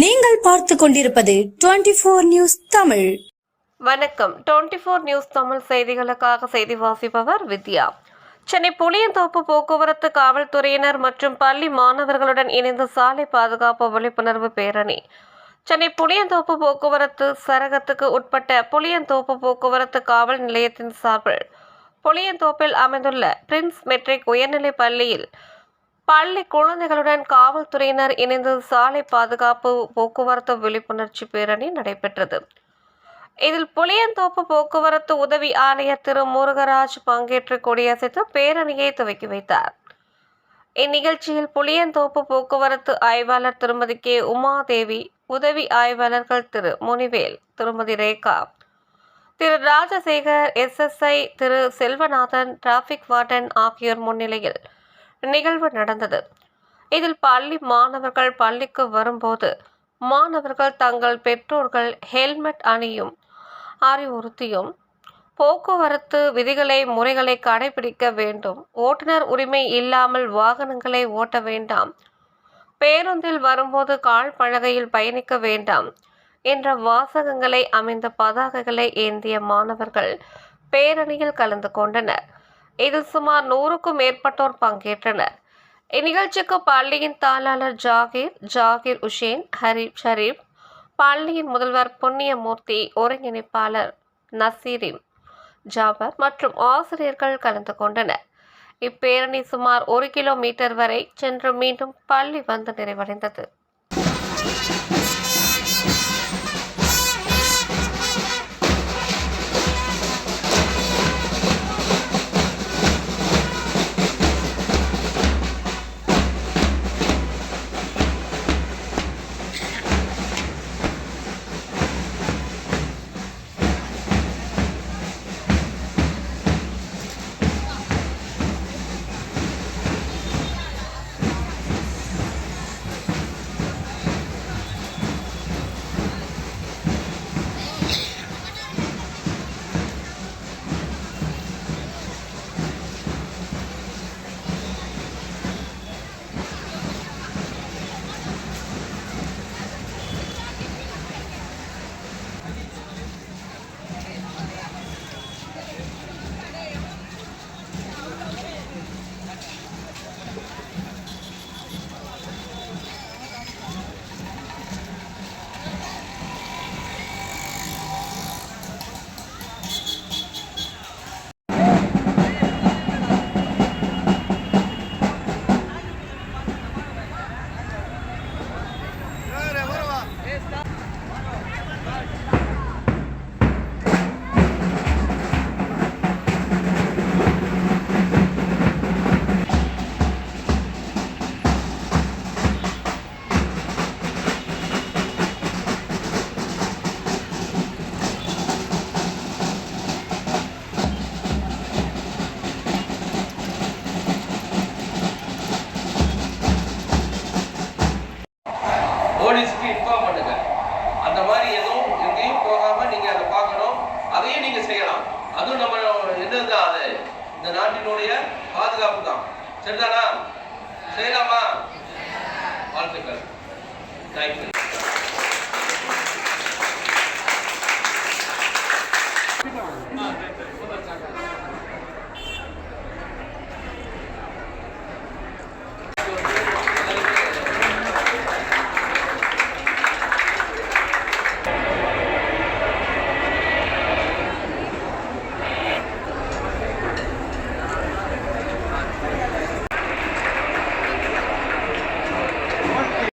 நீங்கள் பார்த்து கொண்டிருப்பது டுவெண்டி போர் நியூஸ் தமிழ். வணக்கம். டுவெண்ட்டி ஃபோர் நியூஸ் தமிழ் செய்திகளுக்காக செய்தி வாசிப்பவர் வித்யா. சென்னை புளியந்தோப்பு போக்குவரத்து காவல்துறையினர் மற்றும் பள்ளி மாணவர்களுடன் இணைந்து சாலை பாதுகாப்பு விழிப்புணர்வு பேரணி. சென்னை புளியந்தோப்பு போக்குவரத்து சரகத்துக்கு உட்பட்ட புளியந்தோப்பு போக்குவரத்து காவல் நிலையத்தின் சார்பில் புளியந்தோப்பில் அமைந்துள்ள பிரின்ஸ் மெட்ரிக் உயர்நிலைப் பள்ளியில் பள்ளி குழந்தைகளுடன் காவல்துறையினர் இணைந்து சாலை பாதுகாப்பு போக்குவரத்து விழிப்புணர்ச்சி பேரணி நடைபெற்றது. இதில் புளியந்தோப்பு போக்குவரத்து உதவி ஆணையர் திரு முருகராஜ் பங்கேற்று கொடியசைத்து பேரணியை துவக்கி வைத்தார். இந்நிகழ்ச்சியில் புளியந்தோப்பு போக்குவரத்து ஆய்வாளர் திருமதி கே. உமாதேவி உதவி ஆய்வாளர்கள் திரு முனிவேல் திருமதி ரேகா திரு ராஜசேகர் எஸ்எஸ்ஐ திரு செல்வநாதன் டிராஃபிக் வார்டன் ஆகியோர் முன்னிலையில் நிகழ்வு நடந்தது. இதில் பள்ளி மாணவர்கள் பள்ளிக்கு வரும்போது மாணவர்கள் தங்கள் பெற்றோர்கள் ஹெல்மெட் அணியும் அறிவுறுத்தியும் போக்குவரத்து விதிகளை முறைகளை கடைபிடிக்க வேண்டும். ஓட்டுநர் உரிமை இல்லாமல் வாகனங்களை ஓட்ட வேண்டாம். பேருந்தில் வரும்போது கால் பலகையில் பயணிக்க வேண்டாம் என்ற வாசகங்களை அமைந்த பதாகைகளை ஏந்திய மாணவர்கள் பேரணியில் கலந்து கொண்டனர். இதில் சுமார் நூறுக்கும் மேற்பட்டோர் பங்கேற்றனர். இந்நிகழ்ச்சிக்கு பள்ளியின் தாளாளர் ஜாகிர் ஜாகிர் உஷேன் ஹரீப் ஷரீப் பள்ளியின் முதல்வர் புண்ணியமூர்த்தி ஒருங்கிணைப்பாளர் நசீரின் ஜாபர் மற்றும் ஆசிரியர்கள் கலந்து கொண்டனர். இப்பேரணி சுமார் ஒரு கிலோமீட்டர் வரை சென்று மீண்டும் பள்ளி வந்து நிறைவடைந்தது. பார்க்கணும். அதையும் நீங்க செய்யலாம். அதுவும் நம்ம என்னதுதான் அது? இந்த நாட்டினுடைய பாதுகாப்பு தான் சரிதானா? செய்யலாமா? வாழ்த்துக்கள். தேங்க்யூ